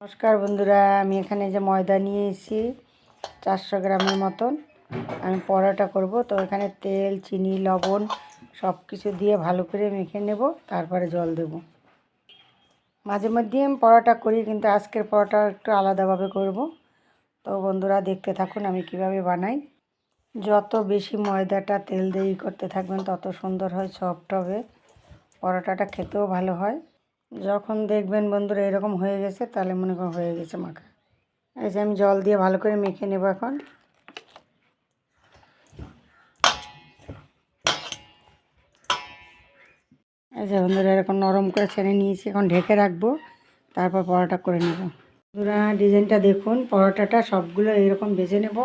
নমস্কার বন্ধুরা, আমি এখানে যে ময়দা নিয়ে এসেছি, চারশো গ্রামের মতন। আমি পরোটা করব, তো এখানে তেল, চিনি, লবণ সব কিছু দিয়ে ভালো করে মেখে নেব, তারপরে জল দেব। মাঝে মধ্যে আমি পরোটা করি, কিন্তু আজকের পরোটা একটু আলাদাভাবে করব। তো বন্ধুরা, দেখতে থাকুন আমি কীভাবে বানাই। যত বেশি ময়দাটা তেল দিয়ে করতে থাকবেন, তত সুন্দর হয়, সফট হবে। পরোটাটা খেতেও ভালো হয়। যখন দেখবেন বন্ধুরা এরকম হয়ে গেছে, তাহলে মনে করুন হয়ে গেছে মাখা। এই যে আমি জল দিয়ে ভালো করে মেখে নেব এখন। এই যে বন্ধুরা এরকম নরম করে ছেড়ে নিয়েছি, এখন ঢেকে রাখব, তারপর পরোটা করে নেব। বন্ধুরা, ডিজাইনটা দেখুন, পরোটাটা সবগুলো এরকম ভেজে নেব।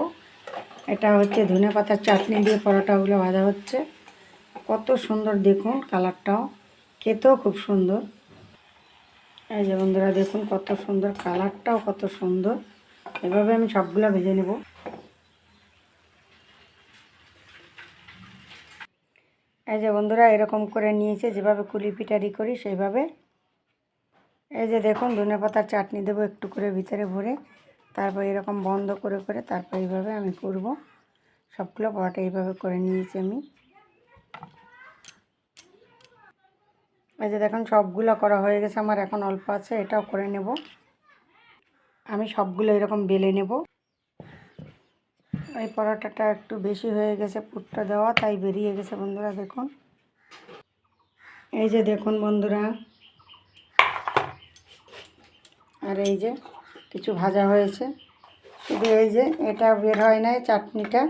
এটা হচ্ছে ধনে পাতার চাটনি দিয়ে পরোটাগুলো ভাজা হচ্ছে। কত সুন্দর দেখুন কালারটাও, খেতেও খুব সুন্দর। এই যে বন্ধুরা দেখুন কত সুন্দর, কালারটাও কত সুন্দর। এভাবে আমি সবগুলো ভেজে নেব। এই যে বন্ধুরা এরকম করে নিয়েছে, যেভাবে কুলি পিটারি করি সেইভাবে। এই যে দেখুন, ধনে পাতার চাটনি দেবো একটু করে ভিতরে ভরে, তারপর এরকম বন্ধ করে করে তারপর এইভাবে আমি করব। সবগুলো পরোটা এইভাবে করে নিয়েছি আমি। এই যে দেখুন, সবগুলো করা হয়ে গেছে, আমার এখন অল্প আছে, এটাও করে নেব। আমি সবগুলো এরকম বেলে নেব। এই পরোটাটা একটু বেশি হয়ে গেছে, পুরটা দেওয়া, তাই বেরিয়ে গেছে বন্ধুরা, দেখুন। এই যে দেখুন বন্ধুরা, আর এই যে কিছু ভাজা হয়েছে। শুধু এই যে এটা বের হয় নাই চাটনিটা,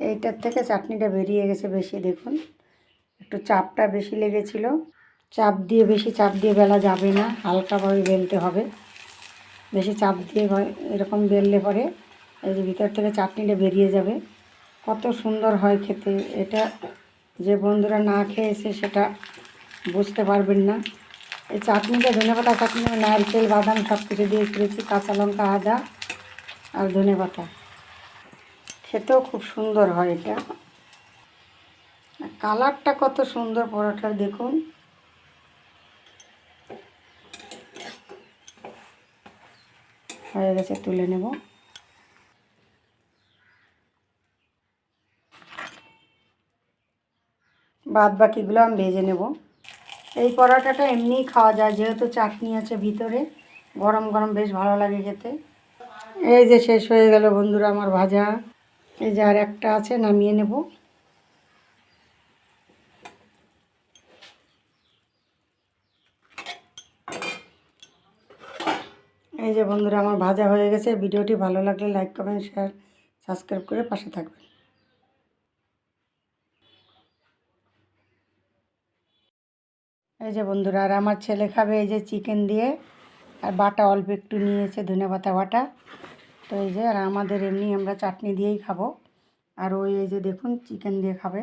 এইটার থেকে চাটনিটা বেরিয়ে গেছে বেশি, দেখুন। একটু চাপটা বেশি লেগেছিলো। চাপ দিয়ে, বেশি চাপ দিয়ে বেলা যাবে না হালকাভাবে বেলতে হবে। বেশি চাপ দিয়ে এরকম বেললে পরে এই যে ভিতর থেকে চাটনিটা বেরিয়ে যাবে। কত সুন্দর হয় খেতে, এটা যে বন্ধুরা না খেয়েছে সেটা বুঝতে পারবেন না। এই চাটনিটা, ধনেপাতা চাটনি, নারকেল, বাদাম সব কিছু দিয়ে করেছি, কাঁচা লঙ্কা, আদা আর ধনেপাতা। খেতেও খুব সুন্দর হয় এটা। কালারটা কত সুন্দর পরোটার, দেখুন। হয়ে গেছে তুলে নেব। বাদ বাকিগুলো আমি ভেজে নেব। এই পরোটাটা এমনিই খাওয়া যায়, যেহেতু চাটনি আছে ভিতরে। গরম গরম বেশ ভালো লাগে খেতে। এই যে শেষ হয়ে গেল বন্ধুরা আমার ভাজা। এই যে আর একটা আছে, নামিয়ে নেব। এই যে বন্ধুরা, আমার ভাজা হয়ে গেছে। ভিডিওটি ভালো লাগলে লাইক, কমেন্ট, শেয়ার, সাবস্ক্রাইব করে পাশে থাকবেন। এই যে বন্ধুরা, আর আমার ছেলে খাবে এই যে চিকেন দিয়ে। আর বাটা অল্প একটু নিয়েছে, ধনে পাতা বাটা। তো এই যে, আর আমাদের এমনি আমরা চাটনি দিয়েই খাব। আর ওই এই যে দেখুন, চিকেন দিয়ে খাবে।